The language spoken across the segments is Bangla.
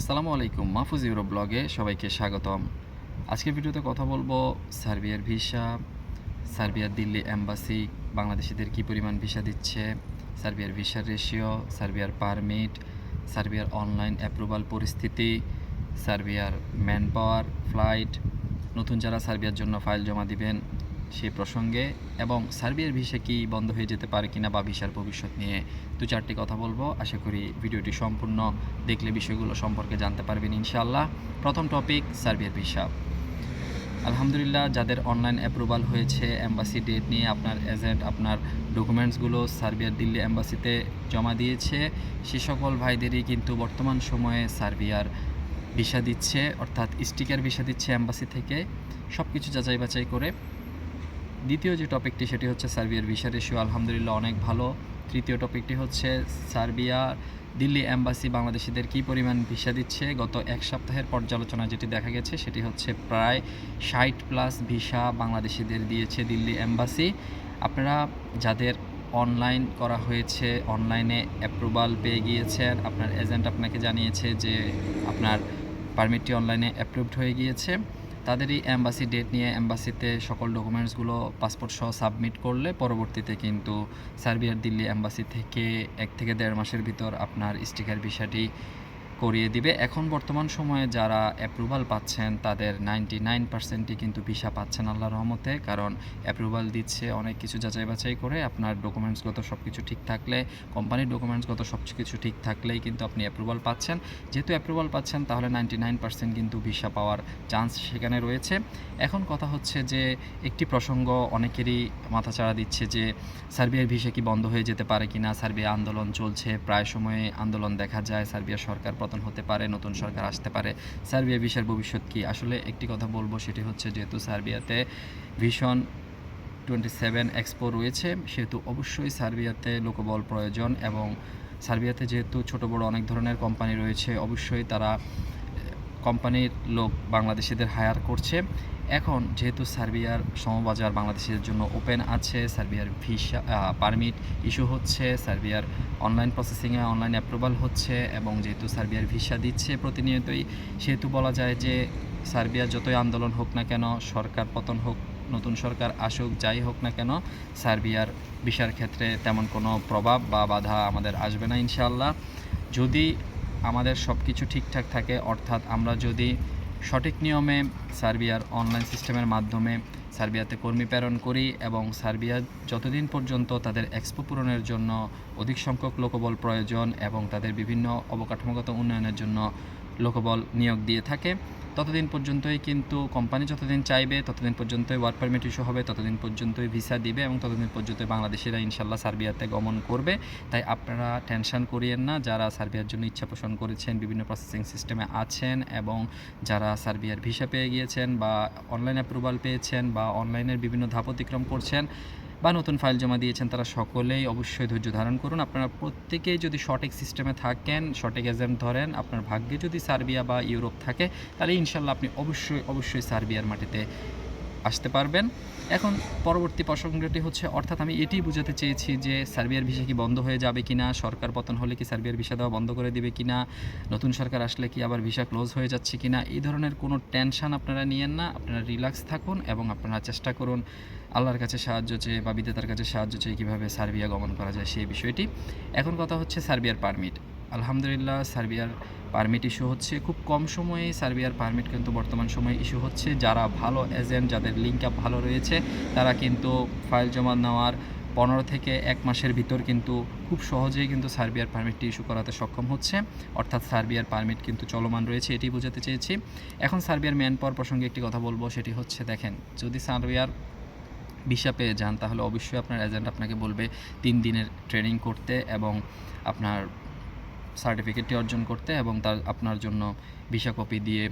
আসসালামু আলাইকুম, মাহফুজ ইউরো ব্লগে সবাইকে স্বাগতম। আজকের ভিডিওতে কথা বলব সার্বিয়ার ভিসা, সার্বিয়ার দিল্লি অ্যাম্বাসি বাংলাদেশিদের কী পরিমাণ ভিসা দিচ্ছে, সার্বিয়ার ভিসার রেশিও, সার্বিয়ার পারমিট, সার্বিয়ার অনলাইন অ্যাপ্রুভাল পরিস্থিতি, সার্বিয়ার ম্যান পাওয়ার ফ্লাইট, নতুন যারা সার্বিয়ার জন্য ফাইল জমা দিবেন সেই প্রসঙ্গে, এবং সার্বিয়ার ভিসা কি বন্ধ হয়ে যেতে পারে কিনা বা ভিসার ভবিষ্যৎ নিয়ে দু চারটি কথা বলব। আশা করি ভিডিওটি সম্পূর্ণ দেখলে বিষয়গুলো সম্পর্কে জানতে পারবেন ইনশাআল্লাহ। প্রথম টপিক সার্বিয়ার ভিসা। আলহামদুলিল্লাহ, যাদের অনলাইন অ্যাপ্রুভাল হয়েছে অ্যাম্বাসি ডেট নিয়ে আপনার এজেন্ট আপনার ডকুমেন্টসগুলো সার্বিয়ার দিল্লি অ্যাম্বাসিতে জমা দিয়েছে। সে সকল ভাইদেরই কিন্তু বর্তমান সময়ে সার্বিয়ার ভিসা দিচ্ছে, অর্থাৎ স্টিকার ভিসা দিচ্ছে অ্যাম্বাসি থেকে। সব কিছু যাচাই বাছাই করে দ্বিতীয় যে টপিকটি সেটি হচ্ছে সার্বিয়ার ভিসা রেশিও আলহামদুলিল্লাহ অনেক ভালো। তৃতীয় টপিকটি হচ্ছে সার্বিয়া দিল্লি অ্যাম্বাসি বাংলাদেশিদের কী পরিমাণ ভিসা দিচ্ছে? গত এক সপ্তাহের পর্যালোচনা যেটি দেখা গেছে সেটি হচ্ছে প্রায় ষাট প্লাস ভিসা বাংলাদেশিদের দিয়েছে দিল্লি অ্যাম্বাসি আপনারা যাদের অনলাইন করা হয়েছে, অনলাইনে অ্যাপ্রুভাল পেয়ে গিয়েছেন, আপনার এজেন্ট আপনাকে জানিয়েছে যে আপনার পারমিটটি অনলাইনে অ্যাপ্রুভড হয়ে গিয়েছে। তাদেরই অ্যাম্বাসি ডেট নিয়ে অ্যাম্বাসিতে সকল ডকুমেন্টসগুলো পাসপোর্ট সহ সাবমিট করলে পরবর্তীতে কিন্তু সার্বিয়ার দিল্লি অ্যাম্বাসি থেকে এক থেকে দেড় মাসের ভিতর আপনার স্টিকার ভিসাটি করিয়ে দিবে। এখন বর্তমান সময়ে যারা অ্যাপ্রুভাল পাচ্ছেন, তাদের নাইনটি নাইন পার্সেন্টই কিন্তু ভিসা পাচ্ছেন আল্লাহ রহমতে। কারণ অ্যাপ্রুভাল দিচ্ছে অনেক কিছু যাচাই বাছাই করে। আপনার ডকুমেন্টসগত সব কিছু ঠিক থাকলে কোম্পানির ডকুমেন্টসগত সব কিছু ঠিক থাকলেই কিন্তু আপনি অ্যাপ্রুভাল পাচ্ছেন। যেহেতু অ্যাপ্রুভাল পাচ্ছেন, তাহলে নাইনটি নাইন পার্সেন্ট কিন্তু ভিসা পাওয়ার চান্স সেখানে রয়েছে। এখন কথা হচ্ছে যে, একটি প্রসঙ্গ অনেকেরই মাথাচাড়া দিচ্ছে যে, সার্বিয়ার ভিসা কি বন্ধ হয়ে যেতে পারে কিনা? সার্বিয়া আন্দোলন চলছে, প্রায় সময়ে আন্দোলন দেখা যায়, সার্বিয়া সরকার পতন হতে পারে, নতুন সরকার আসতে পারে, সার্বিয়া বিশ্বের ভবিষ্যৎ কি? আসলে একটি কথা বলব, সেটি হচ্ছে যেহেতু সার্বিয়াতে ভীষণ টোয়েন্টি সেভেন এক্সপো রয়েছে, সেহেতু অবশ্যই সার্বিয়াতে লোকবল প্রয়োজন এবং সার্বিয়াতে যেহেতু ছোট বড় অনেক ধরনের কোম্পানি রয়েছে, অবশ্যই তারা কোম্পানির লোক বাংলাদেশিদের হায়ার করছে। এখন যেহেতু সার্বিয়ার সমবাজার বাংলাদেশের জন্য ওপেন আছে, সার্বিয়ার ভিসা পারমিট ইস্যু হচ্ছে, সার্বিয়ার অনলাইন প্রসেসিংয়ে অনলাইন অ্যাপ্রুভাল হচ্ছে এবং যেহেতু সার্বিয়ার ভিসা দিচ্ছে প্রতিনিয়তই, সেহেতু বলা যায় যে সার্বিয়ার যতই আন্দোলন হোক না কেন, সরকার পতন হোক, নতুন সরকার আসুক, যাই হোক না কেন, সার্বিয়ার ভিসার ক্ষেত্রে তেমন কোনো প্রভাব বা বাধা আমাদের আসবে না ইনশাল্লাহ যদি আমাদের সব কিছু ঠিকঠাক থাকে, অর্থাৎ আমরা যদি সঠিক নিয়মে সার্বিয়ার অনলাইন সিস্টেমের মাধ্যমে সার্বিয়াতে কর্মী প্রেরণ করি এবং সার্বিয়া যতদিন পর্যন্ত তাদের এক্সপো পূরণের জন্য অধিক সংখ্যক লোকবল প্রয়োজন এবং তাদের বিভিন্ন অবকাঠামোগত উন্নয়নের জন্য লোকবল নিয়োগ দিয়ে থাকে। ততদিন পর্যন্তই কিন্তু কোম্পানি যতদিন চাইবে, ততদিন পর্যন্তই ওয়ার্ক পারমিট ইস্যু হবে, ততদিন পর্যন্তই ভিসা দিবে এবং ততদিন পর্যন্ত বাংলাদেশিরা ইনশাল্লাহ সার্বিয়াতে গমন করবে। তাই আপনারা টেনশন করিয়েন না, যারা সার্বিয়ার জন্য ইচ্ছা পোষণ করেছেন, বিভিন্ন প্রসেসিং সিস্টেমে আছেন এবং যারা সার্বিয়ার ভিসা পেয়ে গিয়েছেন বা অনলাইন অ্যাপ্রুভাল পেয়েছেন বা অনলাইনের বিভিন্ন ধাপ অতিক্রম করছেন বা নতুন ফাইল জমা দিয়েছেন তারা সকলেই অবশ্যই ধৈর্য ধারণ করুন। আপনারা প্রত্যেকেই যদি শর্টেক সিস্টেমে থাকেন শর্টেক এজেন্ট ধরেন, আপনার ভাগ্যে যদি সার্বিয়া বা ইউরোপ থাকে, তাহলে ইনশাল্লাহ আপনি অবশ্যই অবশ্যই সার্বিয়ার মাটিতে আসতে পারবেন। এখন পরবর্তী প্রসঙ্গটি হচ্ছে, অর্থাৎ আমি এটি বোঝাতে চেয়েছি যে সার্বিয়ার ভিসা কি বন্ধ হয়ে যাবে কিনা, সরকার পতন হলে কি সার্বিয়ার ভিসা দেওয়া বন্ধ করে দিবে কিনা, নতুন সরকার আসলে কি আবার ভিসা ক্লোজ হয়ে যাচ্ছে কিনা, এই ধরনের কোনো টেনশন আপনারা নিয়েন না, আপনারা রিল্যাক্স থাকুন এবং আপনারা চেষ্টা করুন আল্লাহর কাছে সাহায্য চেয়ে বা বিদ্যাতার কাছে সাহায্য চেয়ে কীভাবে সার্বিয়া গমন করা যায় সেই বিষয়টি। এখন কথা হচ্ছে সার্বিয়ার পারমিট। আলহামদুলিল্লাহ, সার্বিয়ার পারমিট ইস্যু হচ্ছে, খুব কম সময়ে সার্বিয়ার পারমিট কিন্তু বর্তমান সময়ে ইস্যু হচ্ছে। যারা ভালো এজেন্ট যাদের লিঙ্ক আপ ভালো রয়েছে, তারা কিন্তু ফাইল জমা নেওয়ার পনেরো থেকে এক মাসের ভিতর কিন্তু খুব সহজেই কিন্তু সার্বিয়ার পারমিটটি ইস্যু করাতে সক্ষম হচ্ছে। অর্থাৎ সার্বিয়ার পারমিট কিন্তু চলমান রয়েছে, এটি বোঝাতে চেয়েছি। এখন সার্বিয়ার ম্যান পাওয়ার প্রসঙ্গে একটি কথা বলব, সেটি হচ্ছে দেখেন, যদি সার্বিয়ার ভিসা পেয়ে যান, তাহলে অবশ্যই আপনার এজেন্ট আপনাকে বলবে তিন দিনের ট্রেনিং করতে এবং আপনার সার্টিফিকেটটি অর্জন করতে এবং তার, আপনার জন্য ভিসা কপি দিয়ে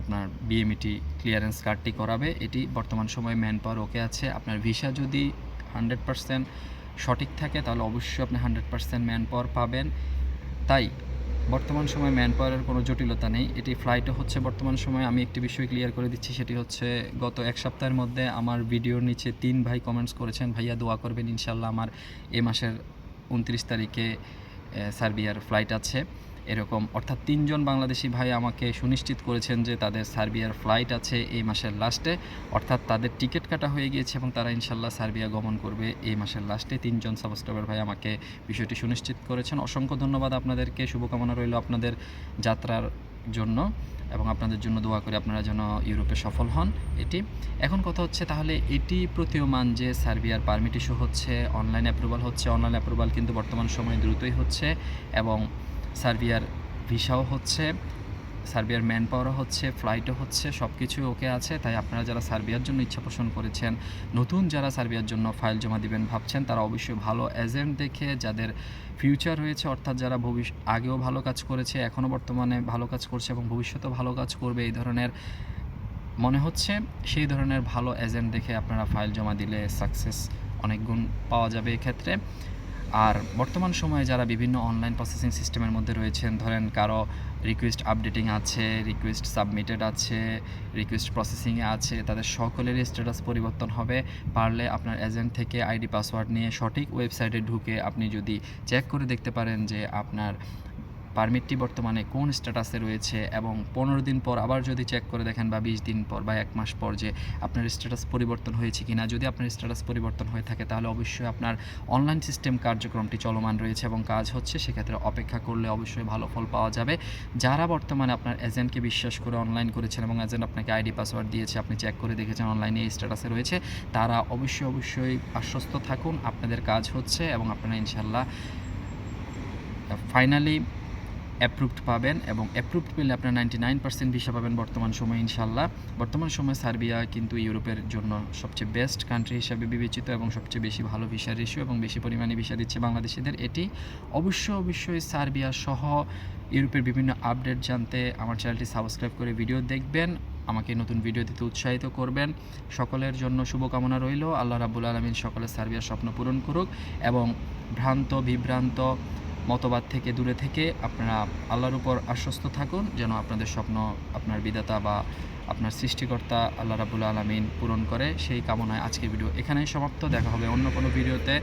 আপনার বিএমইটি ক্লিয়ারেন্স কার্ডটি করাবে। এটি বর্তমান সময়ে ম্যান পাওয়ার ওকে আছে। আপনার ভিসা যদি হান্ড্রেড পারসেন্ট সঠিক থাকে, তাহলে অবশ্যই আপনি হান্ড্রেড পারসেন্ট ম্যান পাওয়ার পাবেন। তাই, বর্তমান সময়ে ম্যান পাওয়ারের কোনো জটিলতা নেই। এটি ফ্লাইটও হচ্ছে বর্তমান সময়ে আমি একটি বিষয় ক্লিয়ার করে দিচ্ছি, সেটি হচ্ছে গত এক সপ্তাহের মধ্যে আমার ভিডিওর নিচে তিন ভাই কমেন্টস করেছেন, ভাইয়া দোয়া করবেন ইনশাল্লাহ আমার এ মাসের উনত্রিশ তারিখে সার্বিয়ার ফ্লাইট আছে। এরকম, অর্থাৎ তিনজন বাংলাদেশি ভাই আমাকে সুনিশ্চিত করেছেন যে তাদের সার্বিয়ার ফ্লাইট আছে এই মাসের লাস্টে অর্থাৎ তাদের টিকিট কাটা হয়ে গিয়েছে এবং তারা ইনশাল্লাহ সার্বিয়া গমন করবে এই মাসের লাস্টে তিনজন সাবস্ক্রাইবার ভাই আমাকে বিষয়টি সুনিশ্চিত করেছেন। অসংখ্য ধন্যবাদ আপনাদেরকে। শুভকামনা রইল আপনাদের যাত্রার জন্য এবং আপনাদের জন্য দোয়া করে আপনারা যেন ইউরোপে সফল হন এটি। এখন কথা হচ্ছে তাহলে এটি প্রতীয়মান যে সার্বিয়ার পারমিট ইস্যু হচ্ছে, অনলাইন অ্যাপ্রুভাল হচ্ছে, অনলাইন অ্যাপ্রুভাল কিন্তু বর্তমান সময়ে দ্রুতই হচ্ছে এবং সার্বিয়ার ভিসাও হচ্ছে। সার্বিয়ার ম্যান পাওয়ারও হচ্ছে ফ্লাইটও হচ্ছে সব কিছুই ওকে আছে। তাই আপনারা যারা সার্বিয়ার জন্য ইচ্ছা পোষণ করেছেন, নতুন যারা সার্বিয়ার জন্য ফাইল জমা দিবেন ভাবছেন, তারা অবশ্যই ভালো এজেন্ট দেখে যাদের ফিউচার রয়েছে, অর্থাৎ যারা ভবিষ্য আগেও ভালো কাজ করেছে এখনও বর্তমানে ভালো কাজ করছে এবং ভবিষ্যতেও ভালো কাজ করবে, এই ধরনের মনে হচ্ছে, সেই ধরনের ভালো এজেন্ট দেখে আপনারা ফাইল জমা দিলে সাকসেস অনেক গুণ পাওয়া যাবে এক্ষেত্রে। আর বর্তমান সময়ে যারা বিভিন্ন অনলাইন প্রসেসিং সিস্টেমের মধ্যে রয়েছেন, ধরেন কারও রিকোয়েস্ট আপডেটিং আছে রিকোয়েস্ট সাবমিটেড আছে রিকোয়েস্ট প্রসেসিংয়ে আছে, তাদের সকলেরই স্ট্যাটাস পরিবর্তন হবে। পারলে আপনার এজেন্ট থেকে আইডি পাসওয়ার্ড নিয়ে সঠিক ওয়েবসাইটে ঢুকে আপনি যদি চেক করে দেখতে পারেন যে আপনার পারমিটটি বর্তমানে কোন স্ট্যাটাসে রয়েছে এবং পনেরো দিন পর আবার যদি চেক করে দেখেন বা বিশ দিন পর বা এক মাস পর যে আপনার স্ট্যাটাস পরিবর্তন হয়েছে কি না যদি আপনার স্ট্যাটাস পরিবর্তন হয়ে থাকে তাহলে অবশ্যই আপনার অনলাইন সিস্টেম কার্যক্রমটি চলমান রয়েছে এবং কাজ হচ্ছে, সেক্ষেত্রে অপেক্ষা করলে অবশ্যই ভালো ফল পাওয়া যাবে। যারা বর্তমানে আপনার এজেন্টকে বিশ্বাস করে অনলাইন করেছেন এবং এজেন্ট আপনাকে আইডি পাসওয়ার্ড দিয়েছে, আপনি চেক করে দেখেছেন অনলাইনে এই স্ট্যাটাসে রয়েছে, তারা অবশ্যই অবশ্যই আশ্বস্ত থাকুন, আপনাদের কাজ হচ্ছে এবং আপনারা ইনশাল্লাহ ফাইনালি অ্যাপ্রুভড পাবেন এবং অ্যাপ্রুভড পেলে আপনার নাইনটি নাইন পার্সেন্ট ভিসা পাবেন বর্তমান সময়ে ইনশাল্লাহ। বর্তমান সময়ে সার্বিয়া কিন্তু ইউরোপের জন্য সবচেয়ে বেস্ট কান্ট্রি হিসাবে বিবেচিত এবং সবচেয়ে বেশি ভালো ভিসা রেশিও এবং বেশি পরিমাণে ভিসা দিচ্ছে বাংলাদেশিদের। এটি অবশ্য, অবশ্যই সার্বিয়া সহ ইউরোপের বিভিন্ন আপডেট জানতে আমার চ্যানেলটি সাবস্ক্রাইব করে ভিডিও দেখবেন। আমাকে নতুন ভিডিও দিতে উৎসাহিত করবেন। সকলের জন্য শুভকামনা রইল। আল্লাহ রাবুল আলমিন সকলের সার্বিয়ার স্বপ্ন পূরণ করুক এবং ভ্রান্ত, বিভ্রান্ত মতবাদ থেকে দূরে থেকে আপনারা আল্লাহর উপর আশ্বস্ত থাকুন, যেন আপনাদের স্বপ্ন আপনার বিদাতা বা আপনার সৃষ্টিকর্তা আল্লাহ রাবুল আলমিন পূরণ করে। সেই কামনায় আজকের ভিডিও এখানেই সমাপ্ত। দেখা হবে অন্য কোনো ভিডিওতে।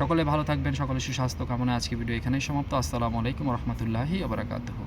সকলে ভালো থাকবেন সকলে সুস্বাস্থ্য কামনায় আজকের ভিডিও এখানেই সমাপ্ত। আসসালামু আলাইকুম রহমতুল্লাহি ওবরাকাতহ